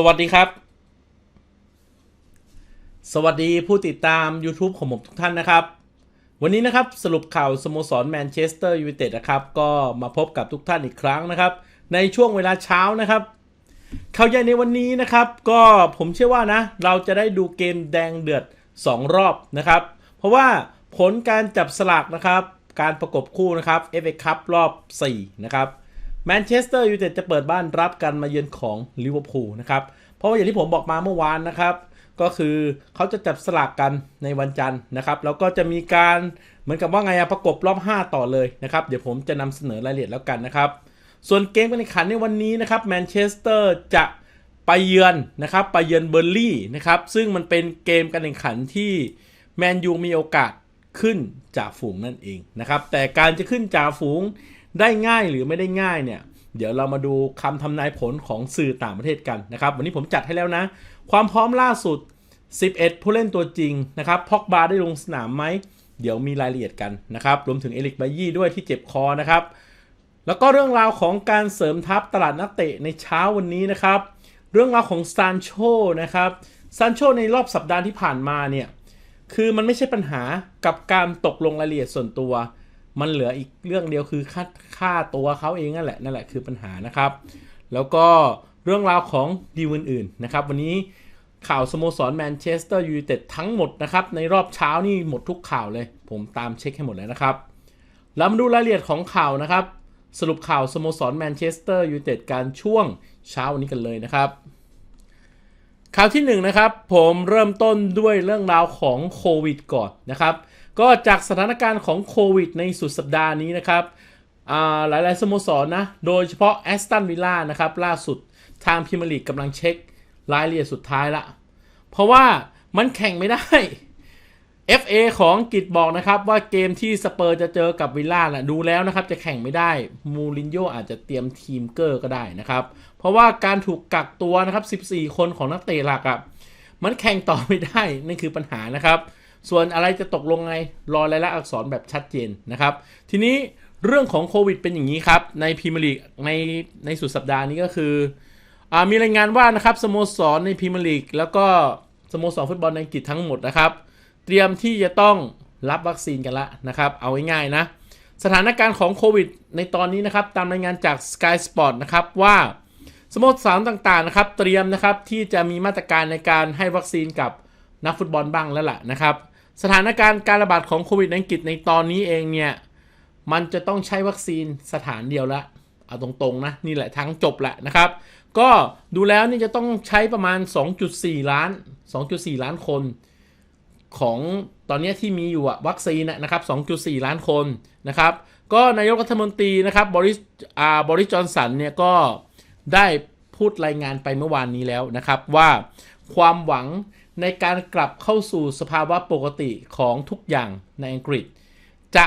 สวัสดีครับ สวัสดีผู้ติดตาม YouTube ของผมทุกท่านนะครับ วันนี้นะครับสรุปข่าวสโมสรแมนเชสเตอร์ยูไนเต็ดนะครับ ก็มาพบกับทุกท่านอีกครั้งนะครับ ในช่วงเวลาเช้านะครับ ข่าวใหญ่ในวันนี้นะครับ ก็ผมเชื่อว่านะ เราจะได้ดูเกมแดงเดือด 2 รอบนะครับ เพราะว่าผลการจับสลากนะครับ การประกบคู่นะครับ FA คัพรอบ 4 นะครับ แมนเชสเตอร์ยูไนเต็ดจะเปิดบ้านรับกันมาเยือนของลิเวอร์พูลนะครับ เพราะว่าอย่างที่ผมบอกมาเมื่อวานนะครับ ก็คือเขาจะจับสลากกันในวันจันทร์นะครับ แล้วก็จะมีการเหมือนกับว่าไงอะประกบรอบ 5 ต่อเลยนะครับ เดี๋ยวผมจะนำเสนอรายละเอียดแล้วกันนะครับ ส่วนเกมการแข่งขันในวันนี้นะครับแมนเชสเตอร์จะไปเยือนนะครับไปเยือนเบอร์ลี่นะครับซึ่งมันเป็นเกมการแข่งขันที่แมนยูมีโอกาสขึ้นจากฝูงนั่นเองนะครับแต่การจะขึ้นจากฝูง ได้ง่ายหรือไม่ได้ง่ายเนี่ยเดี๋ยวเรามาดูคำทำนายผลของสื่อต่างประเทศกันนะครับ วันนี้ผมจัดให้แล้วนะ ความพร้อมล่าสุด 11 ผู้เล่นตัวจริงนะครับพอกบาได้ลงสนามไหมเดี๋ยวมีรายละเอียดกันนะครับ รวมถึงเอลิกบายี่ด้วยที่เจ็บคอนะครับ แล้วก็เรื่องราวของการเสริมทัพตลาดนักเตะในเช้าวันนี้นะครับ เรื่องราวของซานโชนะครับซานโชในรอบสัปดาห์ที่ผ่านมาเนี่ยคือมันไม่ใช่ปัญหากับการตกลงรายละเอียดส่วนตัว มันเหลืออีกเรื่องเดียวคือค่าค่าตัวเขาเองนั่นแหละนั่นแหละคือปัญหานะครับ แล้วก็เรื่องราวของดีลอื่นๆนะครับ วันนี้ข่าวสโมสรแมนเชสเตอร์ยูไนเต็ดทั้งหมดนะครับ ในรอบเช้านี่หมดทุกข่าวเลย ผมตามเช็คให้หมดแล้วนะครับเรามาดูรายละเอียดของข่าวนะครับ สรุปข่าวสโมสรแมนเชสเตอร์ยูไนเต็ดการช่วงเช้าวันนี้กันเลยนะครับข่าวที่1นนะครับผมเริ่มต้นด้วยเรื่องราวของโควิดก่อนนะครับ ก็จากสถานการณ์ของโควิดในสุดสัปดาห์นี้นะครับหลายๆ สโมสรนนะ โดยเฉพาะแอสตันวิลล่านะครับ ล่าสุดทางพิมลีกกำลังเช็ครายละเอียดสุดท้ายละ เพราะว่ามันแข่งไม่ได้ FA ของอังกฤษบอกนะครับว่าเกมที่สเปอร์จะเจอกับวิลล่าน่ะดูแล้วนะครับจะแข่งไม่ได้ มูรินโญ่อาจจะเตรียมทีมเกอร์ก็ได้นะครับ เพราะว่าการถูกกักตัวนะครับ 14 คนของนักเตะหลักอะ่ะมันแข่งต่อไม่ได้นั่นคือปัญหานะครับ ส่วนอะไรจะตกลงไงรอรายละอักษรแบบชัดเจนนะครับ ทีนี้เรื่องของโควิดเป็นอย่างนี้ครับ ในพรีเมียร์ลีกในในสุดสัปดาห์นี้ก็คืออมีรายงานว่านะครับสโมสรในพรีเมียร์ลีกแล้วก็สโมสรฟุตบอลในอังกฤษทั้งหมดนะครับ เตรียมที่จะต้องรับวัคซีนกันละนะครับเอาง่ายๆนะ สถานการณ์ของโควิดในตอนนี้นะครับ ตามรายงานจาก Sky Sport นะครับว่าสโมสรต่างๆนะครับ เตรียมนะครับที่จะมีมาตรการในการให้วัคซีนกับนักฟุตบอลบ้างแล้วล่ะนะครับ สถานการณ์การระบาดของโควิดในอังกฤษในตอนนี้เองเนี่ยมันจะต้องใช้วัคซีนสถานเดียวละเอาตรงๆนะนี่แหละทั้งจบแหละนะครับ ก็ดูแล้วนี่จะต้องใช้ประมาณ 2.4 ล้าน 2.4 ล้านคน ของตอนนี้ที่มีอยู่อะวัคซีนนะครับ 2.4 ล้านคนนะครับ ก็นายกรัฐมนตรีนะครับบริสอาบริจอนสันเนี่ยก็ได้พูดรายงานไปเมื่อวานนี้แล้วนะครับว่าความหวัง ในการกลับเข้าสู่สภาวะปกติของทุกอย่างในอังกฤษ จะ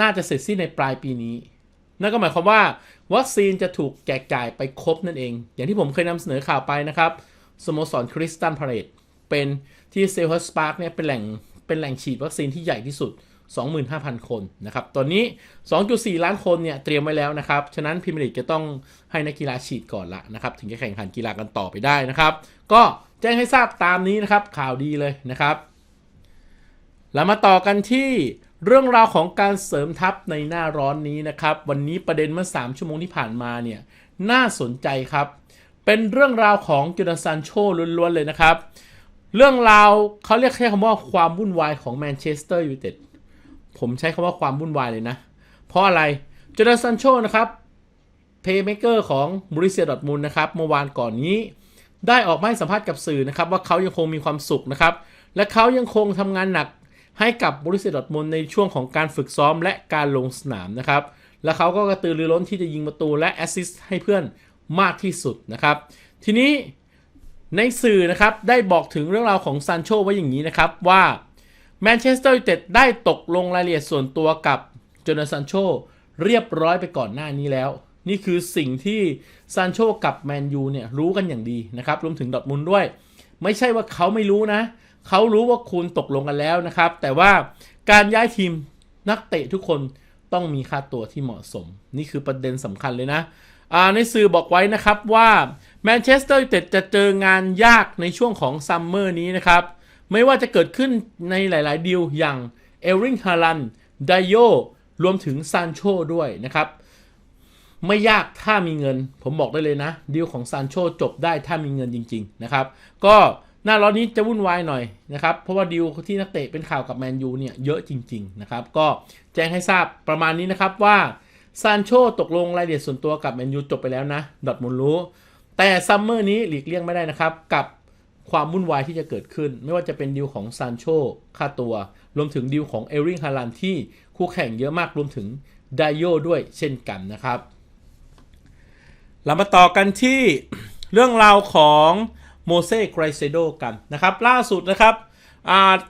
น่าจะเสร็จสิ้นในปลายปีนี้ นั่นก็หมายความว่า วัคซีนจะถูกแจกจ่ายไปครบนั่นเอง อย่างที่ผมเคยนำเสนอข่าวไปนะครับสโมสรคริสตันพาเรตเป็นที่เซลล์สปาร์กเนี่ยเป็นแหล่งเป็นแหล่งฉีดวัคซีนที่ใหญ่ที่สุด 25,000 คนนะครับ ตอนนี้ 2.4 ล้านคนเนี่ยเตรียมไว้แล้วนะครับ ฉะนั้นพิมพ์ลีกจะต้องให้นักกีฬาฉีดก่อนละนะครับ ถึงจะแข่งขันกีฬากันต่อไปได้นะครับ ก็ แจ้งให้ทราบตามนี้นะครับ ข่าวดีเลยนะครับ แล้วมาต่อกันที่เรื่องราวของการเสริมทัพในหน้าร้อนนี้นะครับ วันนี้ประเด็นเมื่อ 3 ชั่วโมงที่ผ่านมาเนี่ยน่าสนใจครับ เป็นเรื่องราวของจูนาซันโชล้วนๆเลยนะครับ เรื่องราวเขาเรียกแค่คำว่าความวุ่นวายของแมนเชสเตอร์ยูไนเต็ดผมใช้คำว่าความวุ่นวายเลยนะ เพราะอะไรจูนาซันโชนะครับเพย์เมเกอร์ของบริเซียดอทมูลนะครับเมื่อวานก่อนนี้ ได้ออกมาให้สัมภาษณ์กับสื่อนะครับว่าเขายังคงมีความสุขนะครับ และเขายังคงทำงานหนักให้กับบริษัทดอทมุนในช่วงของการฝึกซ้อมและการลงสนามนะครับ และเขาก็กระตือรือร้นที่จะยิงประตูและแอสซิสต์ให้เพื่อนมากที่สุดนะครับ ทีนี้ในสื่อนะครับได้บอกถึงเรื่องราวของซานโชไว้อย่างนี้นะครับว่าแมนเชสเตอร์ยูไนเต็ดได้ตกลงรายละเอียดส่วนตัวกับโจนาซันโชเรียบร้อยไปก่อนหน้านี้แล้ว นี่คือสิ่งที่ซานโชกับแมนยูเนี่ยรู้กันอย่างดีนะครับ รวมถึงดอทมุนด้วย ไม่ใช่ว่าเขาไม่รู้นะ เขารู้ว่าคุณตกลงกันแล้วนะครับ แต่ว่าการย้ายทีมนักเตะทุกคนต้องมีค่าตัวที่เหมาะสม นี่คือประเด็นสำคัญเลยนะในสื่อบอกไว้นะครับว่าแมนเชสเตอร์ยูไนเต็ดจะเจองานยากในช่วงของซัมเมอร์นี้นะครับ ไม่ว่าจะเกิดขึ้นในหลาย ๆ ดีลอย่างเอลริงฮารันไดโยรวมถึงซานโชด้วยนะครับ ไม่ยากถ้ามีเงิน ผมบอกได้เลยนะดีลของซานโชจบได้ถ้ามีเงินจริง ๆ นะครับ ก็หน้าร้อนนี้จะวุ่นวายหน่อยนะครับ เพราะว่าดีลที่นักเตะเป็นข่าวกับแมนยูเนี่ยเยอะจริง ๆ นะครับ ก็แจ้งให้ทราบประมาณนี้นะครับว่าซานโชตกลงรายละเอียดส่วนตัวกับแมนยูจบไปแล้วนะดอทมุนรู้ แต่ซัมเมอร์นี้หลีกเลี่ยงไม่ได้นะครับ กับความวุ่นวายที่จะเกิดขึ้น ไม่ว่าจะเป็นดีลของซานโชค่าตัว รวมถึงดีลของเอริงฮารันที่คู่แข่งเยอะมากรวมถึงไดโยด้วยเช่นกันนะครับ เรามาต่อกันที่เรื่องราวของโมเซ่ไกรเซโดกันนะครับ ล่าสุดนะครับ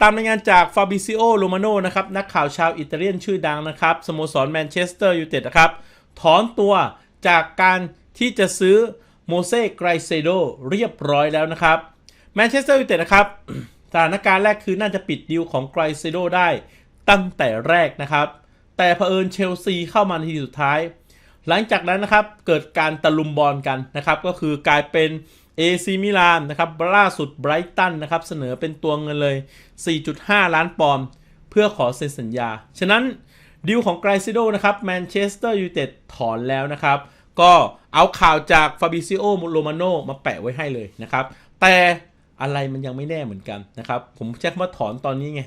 ตามรายงานจากฟาบิซิโอโรมาโนนะครับ นักข่าวชาวอิตาเลียนชื่อดังนะครับ สโมสรแมนเชสเตอร์ยูไนเต็ดนะครับ ถอนตัวจากการที่จะซื้อโมเซ่ไกรเซโดเรียบร้อยแล้วนะครับแมนเชสเตอร์ยูไนเต็ดนะครับสถานการณ์แรกคือน่าจะปิดดีลของไกรเซโดได้ตั้งแต่แรกนะครับ แต่เผอิญเชลซีเข้ามาในทีสุดท้าย หลังจากนั้นนะครับเกิดการตะลุมบอลกันนะครับก็คือกลายเป็น AC มิลานนะครับล่าสุดไบรตันนะครับเสนอเป็นตัวเงินเลย 4.5 ล้านปอนด์เพื่อขอเซ็นสัญญา ฉะนั้นดีลของไกรซิโดนะครับแมนเชสเตอร์ยูไนเต็ดถอนแล้วนะครับ ก็เอาข่าวจากฟาบิซิโอโรมาโนมาแปะไว้ให้เลยนะครับ แต่อะไรมันยังไม่แน่เหมือนกันนะครับ ผมใช้คว่าถอนตอนนี้ไง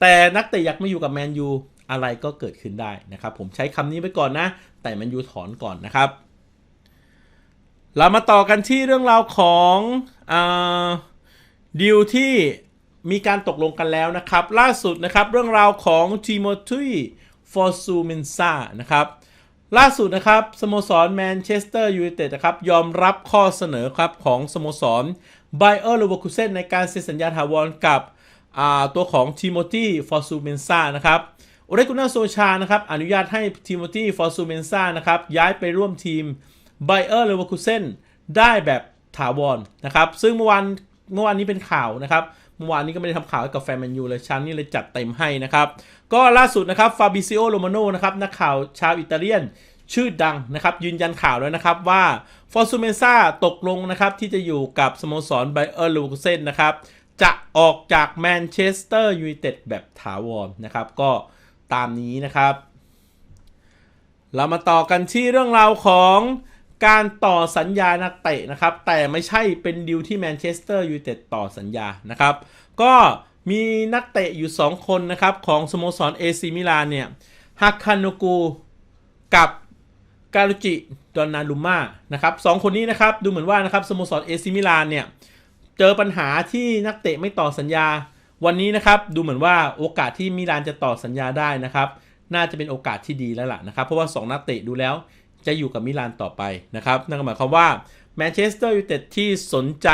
แต่นักเตะอยากมาอยู่กับแมนยู อะไรก็เกิดขึ้นได้นะครับ ผมใช้คำนี้ไปก่อนนะ แต่แมนยูถอนก่อนนะครับ เรามาต่อกันที่เรื่องราวของดีลที่มีการตกลงกันแล้วนะครับ ล่าสุดนะครับเรื่องราวของทีโมธีฟอร์ซูเมนซานะครับล่าสุดนะครับสโมสรแมนเชสเตอร์ยูไนเต็ดนะครับยอมรับข้อเสนอครับของสโมสรไบเออร์เลเวอร์คูเซนในการเซ็นสัญญาถาวรกับตัวของทีโมธีฟอร์ซูเมนซานะครับ โอเรกุน่าโซชานะครับอนุญาตให้ทีโมธีฟอร์ซูเมนซานะครับย้ายไปร่วมทีมไบเออร์เลเวอร์คูเซนได้แบบถาวรนะครับ ซึ่งเมื่อวานเมื่อวานนี้เป็นข่าวนะครับ เมื่อวานนี้ก็ไม่ได้ทำข่าวกับแฟนแมนยูเลยชั้นนี้เลยจัดเต็มให้นะครับ ก็ล่าสุดนะครับฟาบิซิโอโรมาโนนะครับนักข่าวชาวอิตาเลียนชื่อดังนะครับยืนยันข่าวแล้วนะครับว่าฟอร์ซูเมซ่าตกลงนะครับที่จะอยู่กับสโมสรไบเออร์ลูเซนนะครับจะออกจากแมนเชสเตอร์ยูไนเต็ดแบบถาวรนะครับก็ ตามนี้นะครับ เรามาต่อกันที่เรื่องราวของการต่อสัญญานักเตะนะครับ แต่ไม่ใช่เป็นดิวที่แมนเชสเตอร์ยูไนเต็ดต่อสัญญานะครับ ก็มีนักเตะอยู่ 2 คนนะครับของสโมสรเอซิมิลานเนี่ยฮักคานูกูกับการุจิดอนนาลุม่านะครับสองคนนี้นะครับ ดูเหมือนว่านะครับสโมสรเอซิมิลานเนี่ย เจอปัญหาที่นักเตะไม่ต่อสัญญา วันนี้นะครับดูเหมือนว่าโอกาสที่มิลานจะต่อสัญญาได้นะครับ น่าจะเป็นโอกาสที่ดีแล้วล่ะนะครับเพราะว่า 2 นักเตะดูแล้วจะอยู่กับมิลานต่อไปนะครับนั่นก็หมายความว่าแมนเชสเตอร์ยูไนเต็ดที่สนใจ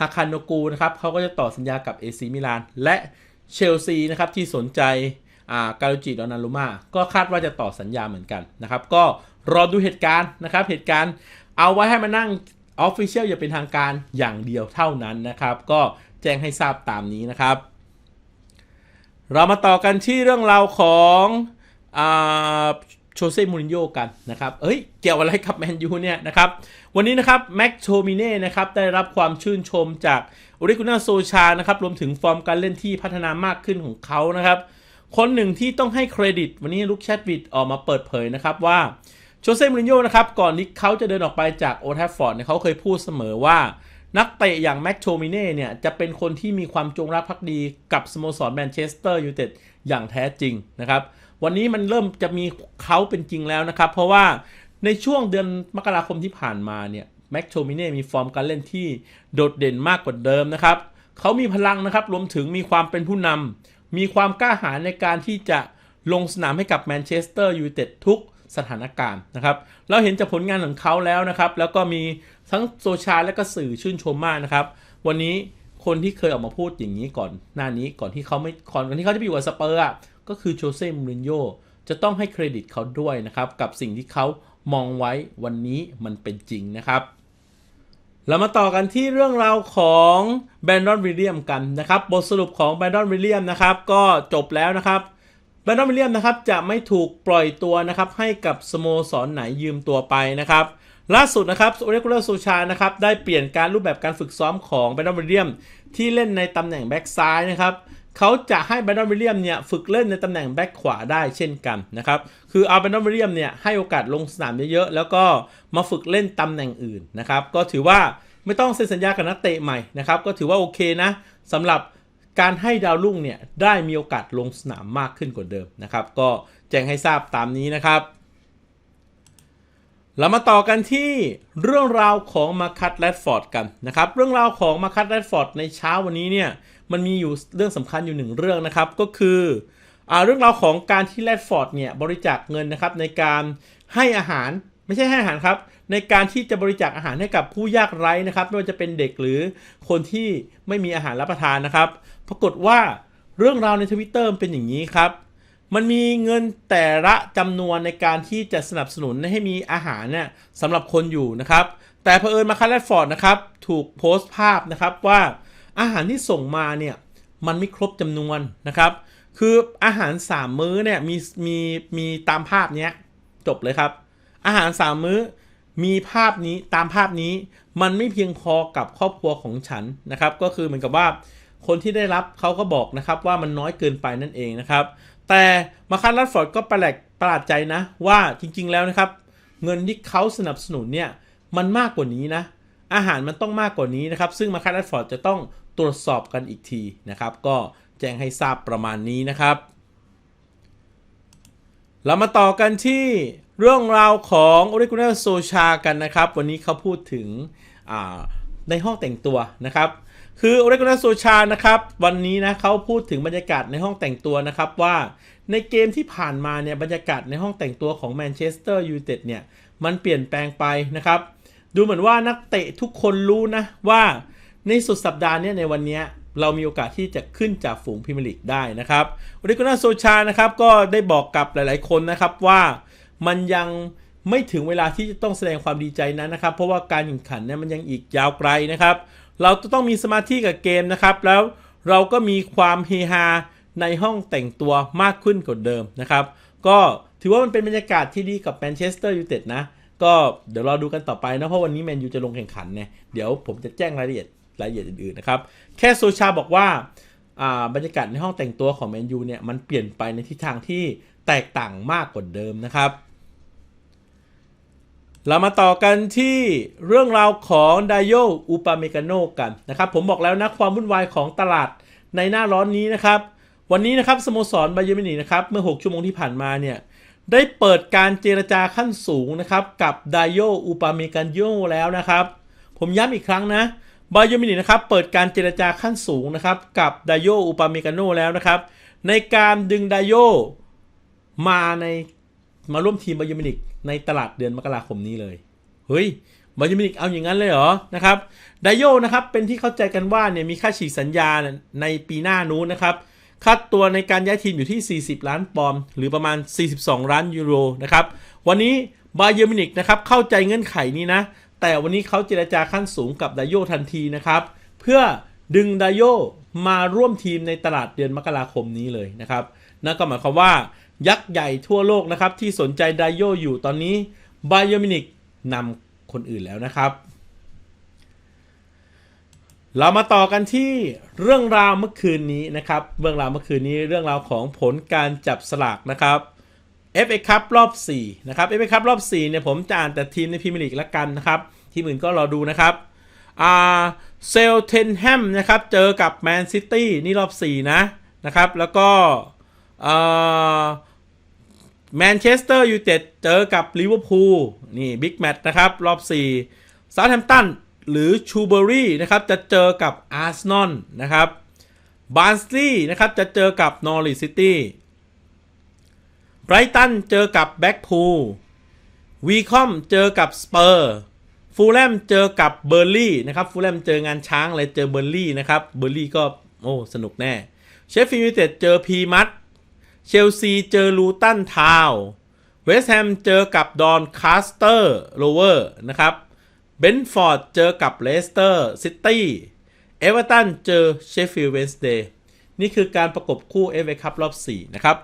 ฮาคานโนกูนะครับเขาก็จะต่อสัญญากับเอซิมิลานและเชลซีนะครับที่สนใจการุจิดอนารุมาก็คาดว่าจะต่อสัญญาเหมือนกันนะครับก็รอดูเหตุการณ์นะครับเหตุการณ์เอาไว้ให้มานั่งออฟฟิเชียลอย่าเป็นทางการอย่างเดียวเท่านั้นนะครับ ก็แจ้งให้ทราบตามนี้นะครับ เรามาต่อกันที่เรื่องราวของโชเซ่มูรินโญ่กันนะครับเอ้ย เกี่ยวอะไรกับแมนยูเนี่ยนะครับ วันนี้นะครับแม็กโชมิเน่นะครับได้รับความชื่นชมจากโอริกุน่าโซชานะครับรวมถึงฟอร์มการเล่นที่พัฒนามากขึ้นของเขานะครับ คนหนึ่งที่ต้องให้เครดิต วันนี้ลุคแชดวิดออกมาเปิดเผยนะครับว่าโชเซ่มูรินโญ่นะครับก่อนที่เขาจะเดินออกไปจากโอทัฟฟอร์ดเนี่ยเขาเคยพูดเสมอว่า นักเตะอย่างแม็กโชมิเน่เนี่ยจะเป็นคนที่มีความจงรักภักดีกับสโมสรแมนเชสเตอร์ยูไนเต็ดอย่างแท้จริงนะครับวันนี้มันเริ่มจะมีเขาเป็นจริงแล้วนะครับ เพราะว่าในช่วงเดือนมกราคมที่ผ่านมาเนี่ยแม็กโชมิเน่มีฟอร์มการเล่นที่โดดเด่นมากกว่าเดิมนะครับเขามีพลังนะครับรวมถึงมีความเป็นผู้นำมีความกล้าหาญในการที่จะลงสนามให้กับแมนเชสเตอร์ยูไนเต็ดทุกสถานการณ์นะครับ เราเห็นจากผลงานของเขาแล้วนะครับ แล้วก็มี ทั้งโซชาและก็สื่อชื่นชมมากนะครับ วันนี้คนที่เคยออกมาพูดอย่างนี้ก่อนหน้านี้ก่อนที่เขาไม่ก่อนที่เขาจะไปอยู่กับสเปอร์อะก็คือโจเซ่มูรินโญ่จะต้องให้เครดิตเขาด้วยนะครับ กับสิ่งที่เขามองไว้วันนี้มันเป็นจริงนะครับเรามาต่อกันที่เรื่องราวของแบรนดอนวิลเลียมกันนะครับ บทสรุปของแบรนดอนวิลเลียมนะครับ ก็จบแล้วนะครับแบรนดอนวิลเลียมนะครับจะไม่ถูกปล่อยตัวนะครับให้กับสโมสรไหนยืมตัวไปนะครับ ล่าสุดนะครับโอเรกูเลอร์โซชานะครับได้เปลี่ยนการรูปแบบการฝึกซ้อมของแบรนดอนวิลเลียมที่เล่นในตำแหน่งแบ็กซ้ายนะครับเขาจะให้แบรนดอนวิลเลียมเนี่ยฝึกเล่นในตำแหน่งแบ็กขวาได้เช่นกันนะครับคือเอาแบรนดอนวิลเลียมเนี่ยให้โอกาสลงสนามเยอะๆแล้วก็มาฝึกเล่นตำแหน่งอื่นนะครับก็ถือว่าไม่ต้องเซ็นสัญญากับนักเตะใหม่นะครับก็ถือว่าโอเคนะสำหรับการให้ดาวรุ่งเนี่ยได้มีโอกาสลงสนามมากขึ้นกว่าเดิมนะครับก็แจ้งให้ทราบตามนี้นะครับ เรามาต่อกันที่เรื่องราวของมาคัตแรดฟอร์ดกันนะครับ เรื่องราวของมาคัตแรดฟอร์ดในเช้าวันนี้เนี่ยมันมีอยู่เรื่องสำคัญอยู่หนึ่งเรื่องนะครับ ก็คืออเรื่องราวของการที่แรดฟอร์ดเนี่ยบริจาคเงินนะครับในการให้อาหารไม่ใช่ให้อาหารครับ ในการที่จะบริจาคอาหารให้กับผู้ยากไร้นะครับ ไม่ว่าจะเป็นเด็กหรือคนที่ไม่มีอาหารรับประทานนะครับ ปรากฏว่าเรื่องราวในทวิตเตอร์เป็นอย่างนี้ครับ มันมีเงินแต่ละจำนวนในการที่จะสนับสนุนให้มีอาหารเนี่ยสำหรับคนอยู่นะครับ แต่เผอิญมาคาร์ลฟอร์ดนะครับ ถูกโพสต์ภาพนะครับว่าอาหารที่ส่งมาเนี่ยมันไม่ครบจำนวนนะครับ คืออาหาร 3 มื้อเนี่ยมีมีมีตามภาพเนี้ยจบเลยครับ อาหาร 3 มื้อมีภาพนี้ตามภาพนี้มันไม่เพียงพอกับครอบครัวของฉันนะครับ ก็คือเหมือนกับว่าคนที่ได้รับเขาก็บอกนะครับว่ามันน้อยเกินไปนั่นเองนะครับ แต่มาคันรัดฟอร์ดก็ประหลาดประหลาดใจนะ ว่าจริงๆแล้วนะครับ เงินที่เขาสนับสนุนเนี่ยมันมากกว่านี้นะ อาหารมันต้องมากกว่านี้นะครับ ซึ่งมาคันรัดฟอร์ดจะต้องตรวจสอบกันอีกทีนะครับ ก็แจ้งให้ทราบประมาณนี้นะครับ เรามาต่อกันที่เรื่องราวของโอริกุนโซชากันนะครับ วันนี้เขาพูดถึงในห้องแต่งตัวนะครับ คือโอเรกอนโซชานะครับ วันนี้นะเขาพูดถึงบรรยากาศในห้องแต่งตัวนะครับว่าในเกมที่ผ่านมาเนี่ยบรรยากาศในห้องแต่งตัวของแมนเชสเตอร์ยูไนเต็ดเนี่ยมันเปลี่ยนแปลงไปนะครับ ดูเหมือนว่านักเตะทุกคนรู้นะว่าในสุดสัปดาห์เนี้ในวันนี้เรามีโอกาสที่จะขึ้นจากฝูงพรีเมียร์ลีกได้นะครับโอเรกอนโซชานะครับก็ได้บอกกับหลาย ๆ คนนะครับว่ามันยังไม่ถึงเวลาที่จะต้องแสดงความดีใจนั้นนะครับ เพราะว่าการแข่งขันเนี่ยมันยังอีกยาวไกลนะครับ เราจะต้องมีสมาธิกับเกมนะครับ แล้วเราก็มีความเฮฮาในห้องแต่งตัวมากขึ้นกว่าเดิมนะครับ ก็ถือว่ามันเป็นบรรยากาศที่ดีกับแมนเชสเตอร์ยูไนเต็ดนะ ก็เดี๋ยวเราดูกันต่อไปนะ เพราะวันนี้แมนยูจะลงแข่งขันเนี่ยเดี๋ยวผมจะแจ้งรายละเอียดรายละเอียดอื่นๆนะครับ แค่โซชาบอกว่าบรรยากาศในห้องแต่งตัวของแมนยูเนี่ยมันเปลี่ยนไปในทิศทางที่แตกต่างมากกว่าเดิมนะครับ เรามาต่อกันที่เรื่องราวของไดโยอุปาเมกาโนกันนะครับ ผมบอกแล้วนะความวุ่นวายของตลาดในหน้าร้อนนี้นะครับ วันนี้นะครับสโมสรบาเยอร์มินีนะครับเมื่อ 6 ชั่วโมงที่ผ่านมาเนี่ยได้เปิดการเจรจาขั้นสูงนะครับกับไดโยอุปาเมกาโนแล้วนะครับ ผมย้ำอีกครั้งนะบาเยอร์มินีนะครับเปิดการเจรจาขั้นสูงนะครับกับไดโยอุปาเมกาโนแล้วนะครับ ในการดึงไดโยมาในมาร่วมทีมบาเยอร์มินิก ในตลาดเดือนมกราคมนี้เลย เฮ้ยบาเยอร์มินิกเอาอย่างนั้นเลยเหรอนะครับไดโยนะครับเป็นที่เข้าใจกันว่าเนี่ยมีค่าฉีกสัญญาในปีหน้านู้นนะครับค่าตัวในการย้ายทีมอยู่ที่ 40 ล้านปอนด์หรือประมาณ 42 ล้านยูโรนะครับวันนี้บาเยอร์มินิกนะครับเข้าใจเงื่อนไขนี้นะ แต่วันนี้เขาเจรจาขั้นสูงกับไดโยทันทีนะครับเพื่อดึงไดโยมาร่วมทีมในตลาดเดือนมกราคมนี้เลยนะครับนั่นก็หมายความว่า ยักษ์ใหญ่ทั่วโลกนะครับ ที่สนใจไดโยอยู่ตอนนี้บายอมินิกนำคนอื่นแล้วนะครับ เรามาต่อกันที่เรื่องราวเมื่อคืนนี้นะครับ เรื่องราวเมื่อคืนนี้เรื่องราวของผลการจับสลากนะครับ FA คัพรอบ 4 นะครับ FA คัพรอบ 4 เนี่ยผมจะอ่านแต่ทีมในพรีเมียร์ลีกละกันนะครับ ทีมอื่นก็รอดูนะครับอ่าเซลเทนแฮมนะครับ เจอกับแมนซิตี้นี่รอบ 4 นะนะครับ แล้วก็อ่า แมนเชสเตอร์ยูไนเต็ดเจอกับลิเวอร์พูลนี่บิ๊กแมตช์นะครับ รอบ 4 ซาท์แฮมป์ตันหรือชูเบอรี่นะครับ จะเจอกับอาร์เซนอลนะครับบาร์นสลีย์นะครับ จะเจอกับนอริซิตี้ไบรตันเจอกับแบ็กพูลวีคอมเจอกับสเปอร์ฟูลแลมเจอกับเบอร์ลี่นะครับฟูลแลมเจองานช้างเลยเจอเบอร์ลี่นะครับเบอร์ลี่ก็โอ้สนุกแน่เชฟฟิลด์ยูไนเต็ดเจอพีมัต เชลซีเจอลูตันทาวเวสต์แฮมเจอกับดอนคาสเตอร์โลเวอร์นะครับเบนฟอร์ดเจอกับเลสเตอร์ซิตี้เอเวอร์ตันเจอเชฟฟิลด์เวนสเดย์นี่คือการประกบคู่ FA คัพรอบ 4 นะครับ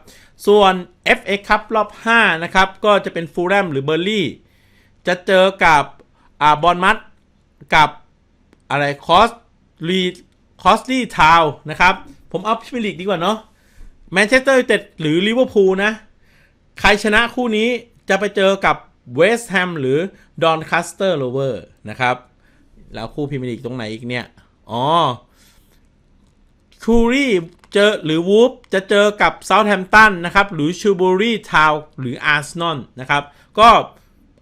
ส่วน FA คัพรอบ 5 นะครับ ก็จะเป็นฟูลแลมหรือเบอร์ลี่ จะเจอกับอ่าบอลมัดกับอะไรคอสลีคอสลีทาวนะครับ ผมเอาพรีเมียร์ลีกดีกว่าเนาะ แมนเชสเตอร์ยูไนเต็ดหรือลิเวอร์พูลนะ ใครชนะคู่นี้จะไปเจอกับเวสต์แฮมหรือดอนคัสเตอร์โรเวอร์นะครับ แล้วคู่พรีเมียร์ลีกตรงไหนอีกเนี่ย อ๋อคูรี่เจอหรือวูฟจะเจอกับเซาท์แฮมป์ตันนะครับ หรือชูบูรีทาวหรืออาร์เซนอลนะครับ ก็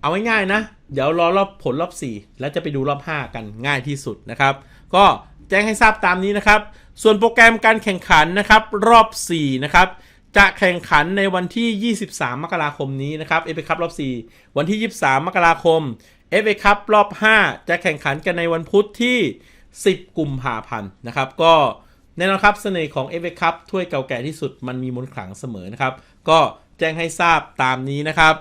เอาง่ายๆนะ เดี๋ยวรอรอบผลรอบ 4 แล้วจะไปดูรอบ 5 กันง่ายที่สุดนะครับ ก็แจ้งให้ทราบตามนี้นะครับ ส่วนโปรแกรมการแข่งขันนะครับรอบ 4 นะครับจะแข่งขันในวันที่ 23 มกราคมนี้นะครับเอฟเอคัพรอบ 4 วันที่ 23 มกราคมเอฟเอคัพรอบ 5 จะแข่งขันกันในวันพุธที่ 10 กุมภาพันธ์นะครับก็แน่นอนครับเสน่ห์ของ FA Cup ถ้วยเก่าแก่ที่สุดมันมีมนต์ขลังเสมอนะครับ ก็แจ้งให้ทราบตามนี้นะครับ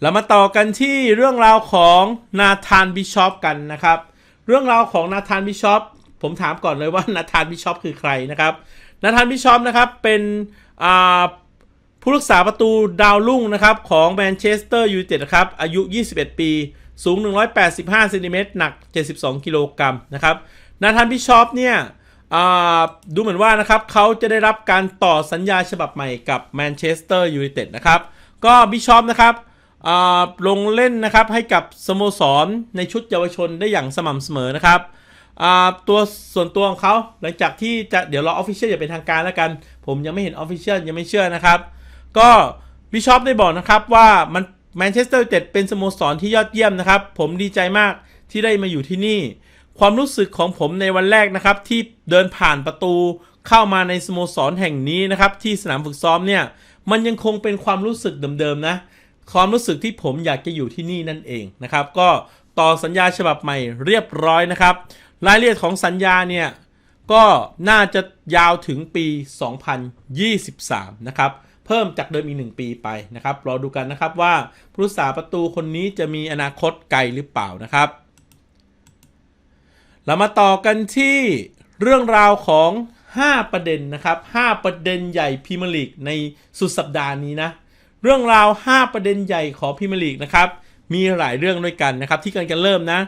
เรามาต่อกันที่เรื่องราวของนาธานบิชอปกันนะครับ เรื่องราวของนาธานบิชอป ผมถามก่อนเลยว่านาธานบิชอปคือใครนะครับนาธานบิชอปนะครับเป็นผู้รักษาประตูดาวรุ่งนะครับของแมนเชสเตอร์ยูไนเต็ดครับอายุ 21 ปี สูง 185เซนติเมตรหนัก 72 กิโลกรัมนะครับนาธานบิชอปเนี่ยดูเหมือนว่านะครับเขาจะได้รับการต่อสัญญาฉบับใหม่กับแมนเชสเตอร์ยูไนเต็ดนะครับก็บิชอปนะครับลงเล่นนะครับให้กับสโมสรในชุดเยาวชนได้อย่างสม่ำเสมอนะครับ ตัวส่วนตัวของเขาหลังจากที่จะเดี๋ยวรอออฟฟิเชียลอย่าเป็นทางการแล้วกัน ผมยังไม่เห็นออฟฟิเชียลยังไม่เชื่อนะครับ ก็บิชอปได้บอกนะครับว่ามันแมนเชสเตอร์ยูไนเต็ดเป็นสโมสรที่ยอดเยี่ยมนะครับ ผมดีใจมากที่ได้มาอยู่ที่นี่ ความรู้สึกของผมในวันแรกนะครับ ที่เดินผ่านประตูเข้ามาในสโมสรแห่งนี้นะครับ ที่สนามฝึกซ้อมเนี่ย มันยังคงเป็นความรู้สึกเดิมๆนะ ความรู้สึกที่ผมอยากจะอยู่ที่นี่นั่นเองนะครับ ก็ต่อสัญญาฉบับใหม่เรียบร้อยนะครับ รายละเอียดของสัญญาเนี่ย ก็น่าจะยาวถึงปี 2023 นะครับ เพิ่มจากเดิมอีก 1 ปีไปนะครับ รอดูกันนะครับว่าผู้รักษาประตูคนนี้จะมีอนาคตไกลหรือเปล่านะครับ เรามาต่อกันที่เรื่องราวของ 5 ประเด็นนะครับ 5 ประเด็นใหญ่พรีเมียร์ลีกในสุดสัปดาห์นี้นะ เรื่องราว 5 ประเด็นใหญ่ของพรีเมียร์ลีกนะครับ มีหลายเรื่องด้วยกันนะครับ ที่กำลังจะเริ่มนะ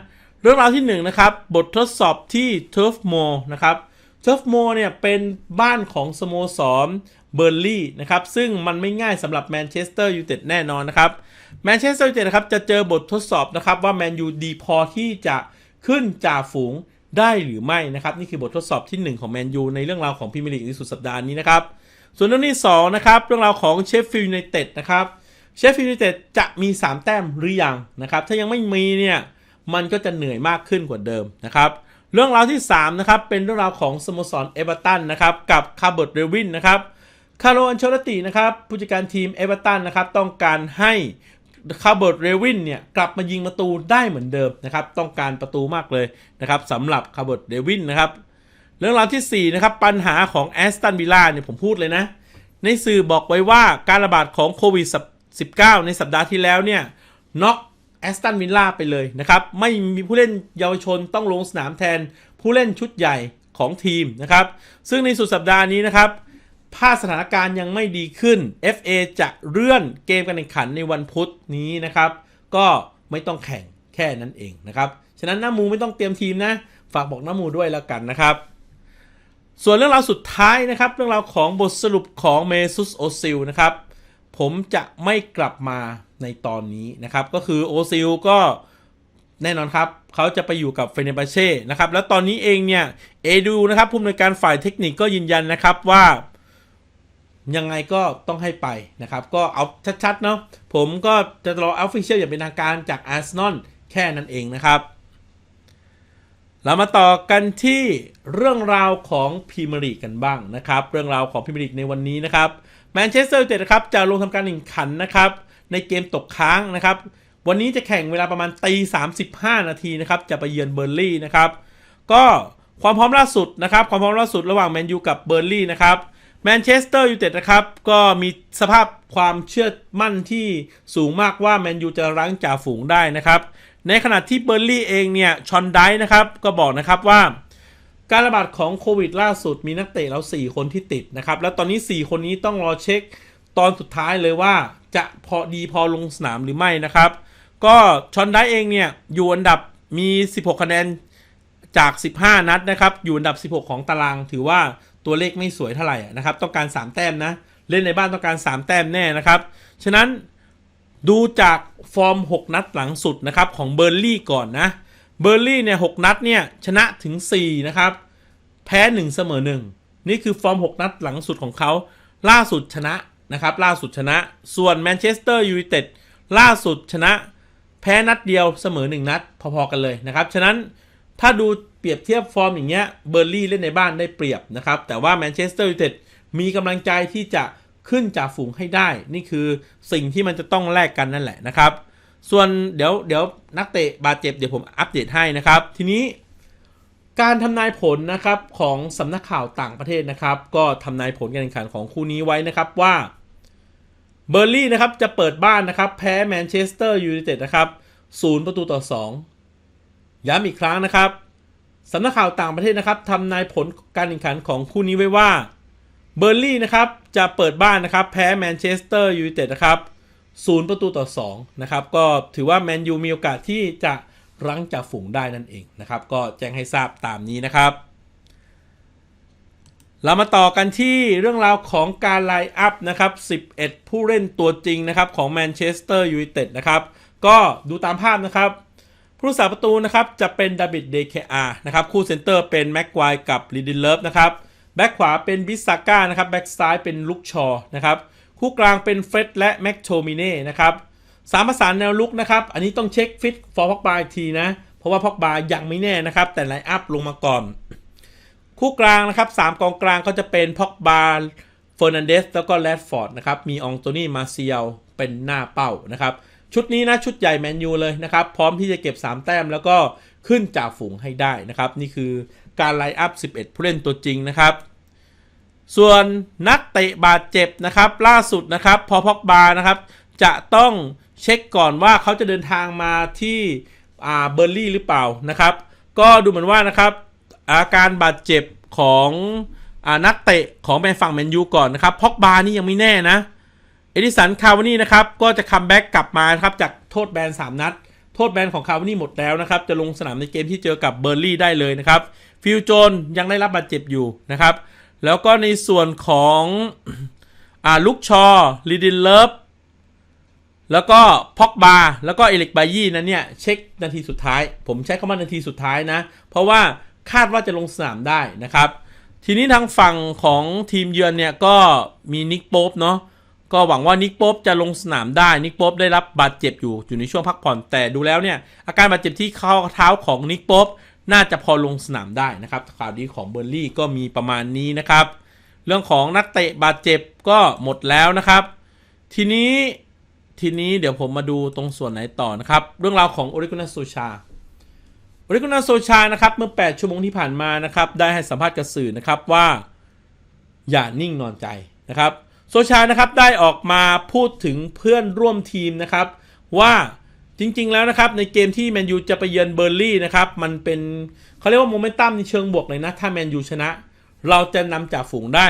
เรื่องราวที่1นะครับ บททดสอบที่ Turf Moor นะครับ Turf Moor เนี่ยเป็นบ้านของสโมสรเบอร์ลี่นะครับ ซึ่งมันไม่ง่ายสำหรับแมนเชสเตอร์ยูไนเต็ดแน่นอนนะครับแมนเชสเตอร์ยูไนเต็ดนะครับจะเจอบททดสอบนะครับว่าแมนยูดีพอที่จะขึ้นจ่าฝูงได้หรือไม่นะครับ นี่คือบททดสอบที่ 1 ของแมนยูในเรื่องราวของพรีเมียร์ลีกในสุดสัปดาห์นี้นะครับ ส่วนเรื่องที่2นะครับเรื่องราวของเชฟฟิลด์ยูไนเต็ดนะครับเชฟฟิลด์ยูไนเต็ดจะมี 3 แต้มหรือยังนะครับถ้ายังไม่มีเนี่ย มันก็จะเหนื่อยมากขึ้นกว่าเดิมนะครับเรื่องราวที่ 3 นะครับ เป็นเรื่องราวของสโมสรเอเวอร์ตันนะครับ กับคาร์เบิร์ตเรวินนะครับคาร์โลอันเชลตินะครับ ผู้จัดการทีมเอเวอร์ตันนะครับ ต้องการให้คาร์เบิร์ตเรวินเนี่ยกลับมายิงประตูได้เหมือนเดิมนะครับ ต้องการประตูมากเลยนะครับสำหรับคาร์เบิร์ตเรวินนะครับ เรื่องราวที่ 4 นะครับ ปัญหาของแอสตันวิลล่าเนี่ยผมพูดเลยนะ ในสื่อบอกไว้ว่าการระบาดของโควิด -19 ในสัปดาห์ที่แล้วเนี่ยน็อก แอสตันวิลล่าไปเลยนะครับ ไม่มีผู้เล่นเยาวชนต้องลงสนามแทนผู้เล่นชุดใหญ่ของทีมนะครับ ซึ่งในสุดสัปดาห์นี้นะครับภาพสถานการณ์ยังไม่ดีขึ้น FA จะเลื่อนเกมการแข่งขันในวันพุธนี้นะครับ ก็ไม่ต้องแข่งแค่นั้นเองนะครับ ฉะนั้นน้ามูไม่ต้องเตรียมทีมนะ ฝากบอกน้ามูด้วยแล้วกันนะครับ ส่วนเรื่องราวสุดท้ายนะครับ เรื่องราวของบทสรุปของเมซุสโอซิลนะครับ ผมจะไม่กลับมาในตอนนี้นะครับ ก็คือโอซิลก็แน่นอนครับ เขาจะไปอยู่กับเฟเนบาเช่นะครับ แล้วตอนนี้เองเนี่ย เอดูนะครับผู้อำนวยการฝ่ายเทคนิคก็ยืนยันนะครับว่ายังไงก็ต้องให้ไปนะครับ ก็เอาชัดๆเนาะผมก็จะรอออฟฟิเชียลอย่างเป็นทางการจากอาร์เซนอลแค่นั้นเองนะครับ เรามาต่อกันที่เรื่องราวของพรีเมียร์ลีกกันบ้างนะครับ เรื่องราวของพรีเมียร์ลีกในวันนี้นะครับ แมนเชสเตอร์ยูไนเต็ดครับจะลงทำการแข่งขันนะครับในเกมตกค้างนะครับ วันนี้จะแข่งเวลาประมาณตี35นาทีนะครับจะไปเยือนเบอร์ลี่นะครับก็ความพร้อมล่าสุดนะครับความพร้อมล่าสุดระหว่างแมนยูกับเบอร์ลี่นะครับแมนเชสเตอร์ยูไนเต็ดนะครับก็มีสภาพความเชื่อมั่นที่สูงมากว่าแมนยูจะรั้งจ่าฝูงได้นะครับในขณะที่เบอร์ลี่เองเนี่ยชอนไดนะครับก็บอกนะครับว่า การระบาดของโควิดล่าสุดมีนักเตะแล้ว4คนที่ติดนะครับ แล้วตอนนี้ 4 คนนี้ต้องรอเช็คตอนสุดท้ายเลยว่าจะพอดีพอลงสนามหรือไม่นะครับ ก็ชอนได้เองเนี่ย อยู่อันดับมี 16 คะแนนจาก 15 นัดนะครับ อยู่อันดับ 16 ของตาราง ถือว่าตัวเลขไม่สวยเท่าไหร่นะครับ ต้องการ 3 แต้มนะ เล่นในบ้านต้องการ 3 แต้มแน่นะครับ ฉะนั้นดูจากฟอร์ม 6 นัดหลังสุดนะครับของเบอร์ลี่ก่อนนะ เบอร์ลี่เนี่ย6นัดเนี่ยชนะถึง 4 นะครับ แพ้ 1 เสมอ 1 นี่คือฟอร์ม 6 นัดหลังสุดของเขา ล่าสุดชนะนะครับ ล่าสุดชนะ ส่วนแมนเชสเตอร์ยูไนเต็ดล่าสุดชนะ แพ้นัดเดียวเสมอ 1 นัด พอๆกันเลยนะครับ ฉะนั้นถ้าดูเปรียบเทียบฟอร์มอย่างเงี้ยเบอร์ลี่เล่นในบ้านได้เปรียบนะครับ แต่ว่าแมนเชสเตอร์ยูไนเต็ดมีกำลังใจที่จะขึ้นจากฝูงให้ได้ นี่คือสิ่งที่มันจะต้องแลกกันนั่นแหละนะครับ ส่วนเดี๋ยวเดี๋ยวนักเตะบาดเจ็บเดี๋ยวผมอัปเดตให้นะครับ ทีนี้การทำนายผลนะครับของสำนักข่าวต่างประเทศนะครับ ก็ทำนายผลการแข่งขันของคู่นี้ไว้นะครับว่าเบอร์ลี่นะครับจะเปิดบ้านนะครับ แพ้แมนเชสเตอร์ยูไนเต็ดนะครับศูนย์ประตูต่อ 2 ย้ำอีกครั้งนะครับสำนักข่าวต่างประเทศนะครับทำนายผลการแข่งขันของคู่นี้ไว้ว่าเบอร์ลี่นะครับจะเปิดบ้านนะครับ แพ้แมนเชสเตอร์ยูไนเต็ดนะครับ ศูนย์ประตูต่อ 2 นะครับ ก็ถือว่าแมนยูมีโอกาสที่จะรั้งจ่าฝูงได้นั่นเองนะครับ ก็แจ้งให้ทราบตามนี้นะครับ เรามาต่อกันที่เรื่องราวของการไลน์อัพนะครับ 11 ผู้เล่นตัวจริงนะครับของแมนเชสเตอร์ยูไนเต็ดนะครับ ก็ดูตามภาพนะครับผู้รักษาประตูนะครับจะเป็นดาบิดเดเคอานะครับคู่เซนเตอร์เป็นแม็กควายกับลิดินเลิฟนะครับแบ็กขวาเป็นบิสซาก้านะครับแบ็กซ้ายเป็นลุกชอนะครับ คู่กลางเป็นเฟร็ดและแม็กโทมิเน่นะครับสามประสานแนวลุกนะครับ อันนี้ต้องเช็คฟิตฟอร์พ็อกบาอีกทีนะ เพราะว่าพ็อกบายังไม่แน่นะครับ แต่ไลน์อัพลงมาก่อน คู่กลางนะครับสามกองกลางก็จะเป็นพ็อกบาเฟอร์นันเดสแล้วก็แรดฟอร์ดนะครับ มีองโตนี่มาเซียลเป็นหน้าเป้านะครับ ชุดนี้นะ ชุดใหญ่แมนยูเลยนะครับ พร้อมที่จะเก็บ 3 แต้มแล้วก็ขึ้นจากฝูงให้ได้นะครับ นี่คือการไลน์อัพ 11 ผู้เล่นตัวจริงนะครับ ส่วนนักเตะบาดเจ็บนะครับล่าสุดนะครับพอพอกบานะครับจะต้องเช็คก่อนว่าเขาจะเดินทางมาที่เบอร์ลี่หรือเปล่านะครับ ก็ดูเหมือนว่านะครับอาการบาดเจ็บของอนักเตะของแมนฝั่งแมนยูก่อนนะครับพอกบานี่ยังไม่แน่นะเอดิสันคาวานี่นะครับก็จะคัมแบ็กกลับมาครับจากโทษแบน 3 นัด โทษแบนของคาวานี่หมดแล้วนะครับจะลงสนามในเกมที่เจอกับเบอร์ลี่ได้เลยนะครับฟิลโจนยังได้รับบาดเจ็บอยู่นะครับ แล้วก็ในส่วนของอ่าลุกชอลิดินเลิฟแล้วก็พ็อกบาแล้วก็เอลิกบายี่นั้นเนี่ยเช็คนาทีสุดท้าย ผมใช้คำว่านาทีสุดท้ายนะ เพราะว่าคาดว่าจะลงสนามได้นะครับ ทีนี้ทางฝั่งของทีมเยือนเนี่ยก็มีนิกโป๊ปเนาะก็หวังว่านิกโป๊ปจะลงสนามได้นิกโป๊ปได้รับบาดเจ็บอยู่อยู่ในช่วงพักผ่อนแต่ดูแล้วเนี่ยอาการบาดเจ็บที่เข้าเท้าของนิกโป๊ป น่าจะพอลงสนามได้นะครับข่าวดีของเบอร์ลี่ก็มีประมาณนี้นะครับ เรื่องของนักเตะบาดเจ็บก็หมดแล้วนะครับ ทีนี้ทีนี้เดี๋ยวผมมาดูตรงส่วนไหนต่อนะครับ เรื่องราวของโอริกุนาโซชาโอริกุนาโซชานะครับเมื่อ 8 ชั่วโมงที่ผ่านมานะครับ ได้ให้สัมภาษณ์กับสื่อนะครับว่า อย่านิ่งนอนใจนะครับโซชานะครับได้ออกมาพูดถึงเพื่อนร่วมทีมนะครับ ว่า จริง ๆ แล้วนะครับในเกมที่แมนยูจะไปเยือนเบอร์ลี่นะครับมันเป็นเขาเรียกว่าโมเมนตัมในเชิงบวกเลยนะถ้าแมนยูชนะ เราจะนำจากฝูงได้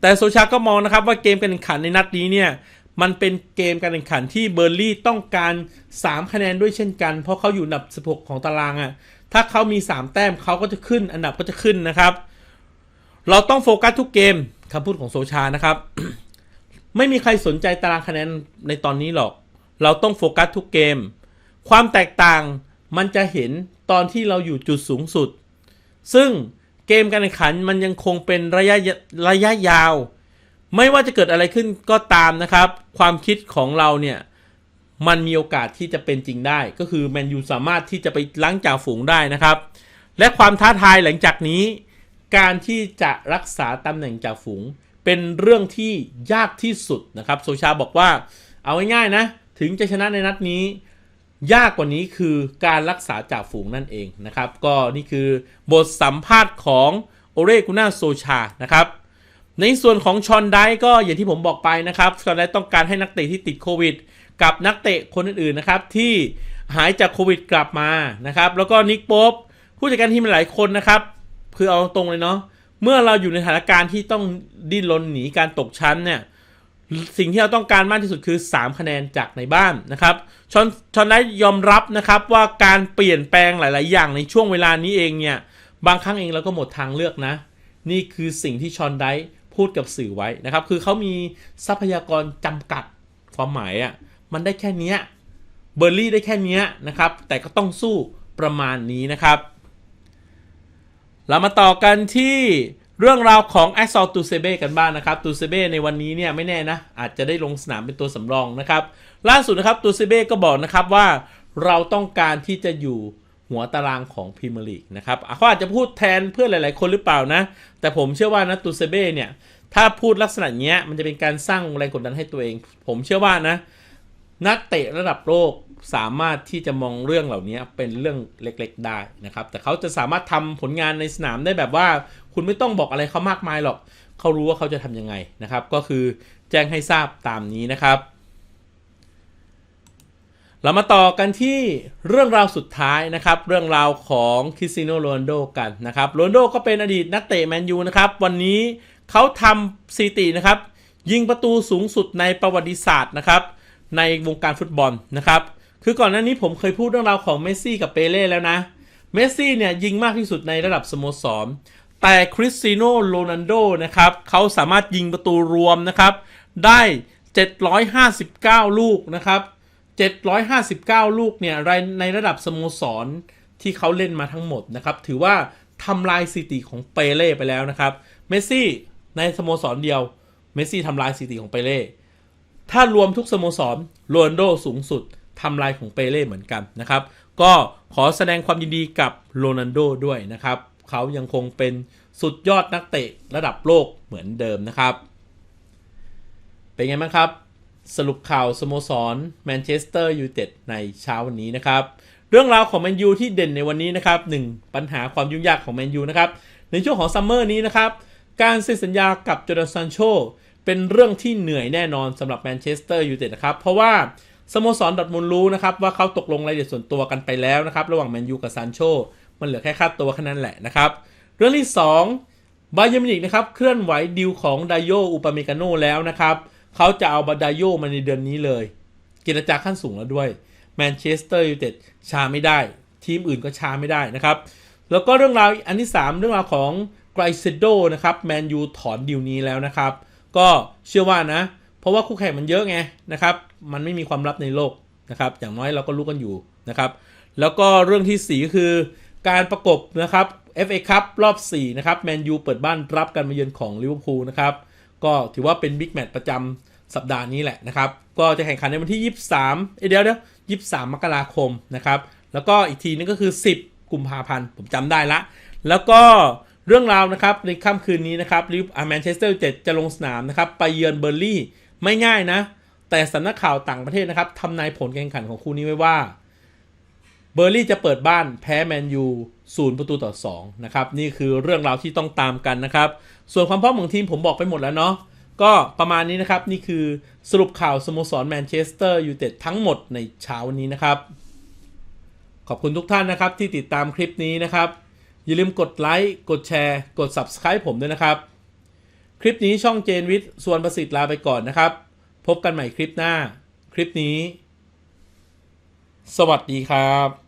แต่โซชาก็มองนะครับว่าเกมการแข่งขันในนัดนี้เนี่ยมันเป็นเกมการแข่งขันที่เบอร์ลี่ต้องการ 3 คะแนนด้วยเช่นกัน เพราะเขาอยู่อันดับ 16 ของตารางอะ่ะถ้าเขามี 3 แต้มเขาก็จะขึ้น อันดับก็จะขึ้นนะครับ เราต้องโฟกัสทุกเกมคำพูดของโซชานะครับ ไม่มีใครสนใจตารางคะแนนในตอนนี้หรอก เราต้องโฟกัสทุกเกม ความแตกต่างมันจะเห็นตอนที่เราอยู่จุดสูงสุด ซึ่งเกมการแข่งขันมันยังคงเป็นระยะระยะยาว ไม่ว่าจะเกิดอะไรขึ้นก็ตามนะครับ ความคิดของเราเนี่ยมันมีโอกาสที่จะเป็นจริงได้ ก็คือแมนยูสามารถที่จะไปล้างจากฝูงได้นะครับ และความท้าทายหลังจากนี้ การที่จะรักษาตำแหน่งจากฝูง เป็นเรื่องที่ยากที่สุดนะครับ โซชาบอกว่าเอาง่ายๆนะ ถึงจะชนะในนัดนี้ ยากกว่านี้คือการรักษาจ่าฝูงนั่นเองนะครับ ก็นี่คือบทสัมภาษณ์ของโอเรกุน่าโซชานะครับ ในส่วนของชอนไดก็อย่างที่ผมบอกไปนะครับชอนไดต้องการให้นักเตะที่ติดโควิด กับนักเตะคนอื่นๆนะครับที่หายจากโควิดกลับมานะครับ แล้วก็นิกป๊อปผู้จัดการทีมหลายคนนะครับ คือเอาตรงเลยเนาะเมื่อเราอยู่ในสถานการณ์ที่ต้องดิ้นรนหนีการตกชั้นเนี่ย สิ่งที่เราต้องการมากที่สุดคือ 3 คะแนนจากในบ้านนะครับชอนชอนได้ยอมรับนะครับว่าการเปลี่ยนแปลงหลาย ๆ อย่างในช่วงเวลานี้เองเนี่ยบางครั้งเองเราก็หมดทางเลือกนะ นี่คือสิ่งที่ชอนได้พูดกับสื่อไว้นะครับ คือเขามีทรัพยากรจำกัดความหมายอะ่ะมันได้แค่นี้เบอร์ลี่ได้แค่นี้นะครับ แต่ก็ต้องสู้ประมาณนี้นะครับ เรามาต่อกันที่ เรื่องราวของแอสซอลตูเซเบ้กันบ้างนะครับตูเซเบ้ในวันนี้เนี่ยไม่แน่นะ อาจจะได้ลงสนามเป็นตัวสำรองนะครับ ล่าสุดนะครับตูเซเบ้ก็บอกนะครับว่าเราต้องการที่จะอยู่หัวตารางของพรีเมียร์ลีกนะครับเขาอาจจะพูดแทนเพื่อนหลาย ๆ คนหรือเปล่านะ แต่ผมเชื่อว่านะตูเซเบ้เนี่ยถ้าพูดลักษณะเนี้ยมันจะเป็นการสร้างแรงกดดันให้ตัวเอง ผมเชื่อว่านะ นักเตะระดับโลกสามารถที่จะมองเรื่องเหล่านี้เป็นเรื่องเล็ก ๆ ได้นะครับ แต่เขาจะสามารถทำผลงานในสนามได้แบบว่า คุณไม่ต้องบอกอะไรเขามากมายหรอก เขารู้ว่าเขาจะทำยังไงนะครับ ก็คือแจ้งให้ทราบตามนี้นะครับ เรามาต่อกันที่เรื่องราวสุดท้ายนะครับ เรื่องราวของคริสติโนโรนโดกันนะครับโรนโดก็เป็นอดีตนักเตะแมนยูนะครับ วันนี้เขาทำสถิตินะครับ ยิงประตูสูงสุดในประวัติศาสตร์นะครับในวงการฟุตบอลนะครับ คือก่อนหน้านี้ผมเคยพูดเรื่องราวของเมสซี่กับเปเล่แล้วนะ เมสซี่เนี่ยยิงมากที่สุดในระดับสโมสร แต่คริสติโนโรนัลโดนะครับเขาสามารถยิงประตูรวมนะครับ ได้ 759 ลูกนะครับ 759 ลูกเนี่ยในระดับสโมสรที่เขาเล่นมาทั้งหมดนะครับ ถือว่าทำลายสถิติของเปเล่ไปแล้วนะครับ เมสซี่ในสโมสรเดียว เมสซี่ทำลายสถิติของเปเล่ ถ้ารวมทุกสโมสรโรนโดสูงสุดทำลายของเปเล่เหมือนกันนะครับ ก็ขอแสดงความยินดีกับโรนัลโดด้วยนะครับ เขายังคงเป็นสุดยอดนักเตะระดับโลกเหมือนเดิมนะครับ เป็นไงบ้างครับ สรุปข่าวสโมสรแมนเชสเตอร์ยูไนเต็ดในเช้าวันนี้นะครับ เรื่องราวของแมนยูที่เด่นในวันนี้นะครับหนึ่งปัญหาความยุ่งยากของแมนยูนะครับ ในช่วงของซัมเมอร์นี้นะครับ การเซ็นสัญญากับจอร์แดนซันโชเป็นเรื่องที่เหนื่อยแน่นอนสำหรับแมนเชสเตอร์ยูไนเต็ดนะครับ เพราะว่าสโมสรดอทมุนรู้นะครับว่าเขาตกลงรายละเอียดส่วนตัวกันไปแล้วนะครับ ระหว่างแมนยูกับซันโช มันเหลือแค่ค่าตัวแค่นั้นแหละนะครับ เรื่องที่ 2 บายมินิกนะครับ เคลื่อนไหวดีลของไดโยอุปาเมกาโนแล้วนะครับ เขาจะเอาบาไดโยมาในเดือนนี้เลยกิจจาขั้นสูงแล้วด้วยแมนเชสเตอร์ยูไนเต็ดช้าไม่ได้ ทีมอื่นก็ช้าไม่ได้นะครับ แล้วก็เรื่องราวอันที่ 3 เรื่องราวของไกรเซโดนะครับแมนยูถอนดีลนี้แล้วนะครับ ก็เชื่อว่านะ เพราะว่าคู่แข่งมันเยอะไงนะครับ มันไม่มีความลับในโลกนะครับ อย่างน้อยเราก็รู้กันอยู่นะครับ แล้วก็เรื่องที่4ก็คือ การประกบนะครับ FA คัพรอบ 4 นะครับแมนยูเปิดบ้านรับการมาเยือนของลิเวอร์พูลนะครับ ก็ถือว่าเป็นบิ๊กแมตช์ประจำสัปดาห์นี้แหละนะครับ ก็จะแข่งขันในวันที่ 23เเดี๋ยวเดี๋ยว23 มกราคมนะครับ แล้วก็อีกทีนึงก็คือ 10 กุมภาพันธ์ผมจำได้ละ แล้วก็เรื่องราวนะครับในค่ำคืนนี้นะครับลิเวอร์แมนเชสเตอร์เจ็ดจะลงสนามนะครับไปเยือนเบอร์ลี่ไม่ง่ายนะ แต่สำนักข่าวต่างประเทศนะครับทำนายผลการแข่งขันของคู่นี้ไว้ว่า เบอร์ลี่จะเปิดบ้านแพ้แมนยูศูนย์ประตูต่อ2นะครับนี่คือเรื่องราวที่ต้องตามกันนะครับ ส่วนความพร้อมของทีมผมบอกไปหมดแล้วเนาะก็ประมาณนี้นะครับ นี่คือสรุปข่าวสโมสรแมนเชสเตอร์ยูไนเต็ดทั้งหมดในเช้านนี้นะครับ ขอบคุณทุกท่านนะครับที่ติดตามคลิปนี้นะครับ อย่าลืมกดไลค์กดแชร์ กด Subscribe ผมด้วยนะครับ คลิปนี้ช่องเจนวิทย์ส่วนประสิทธิ์ลาไปก่อนนะครับ พบกันใหม่คลิปหน้า คลิปนี้ สวัสดีครับ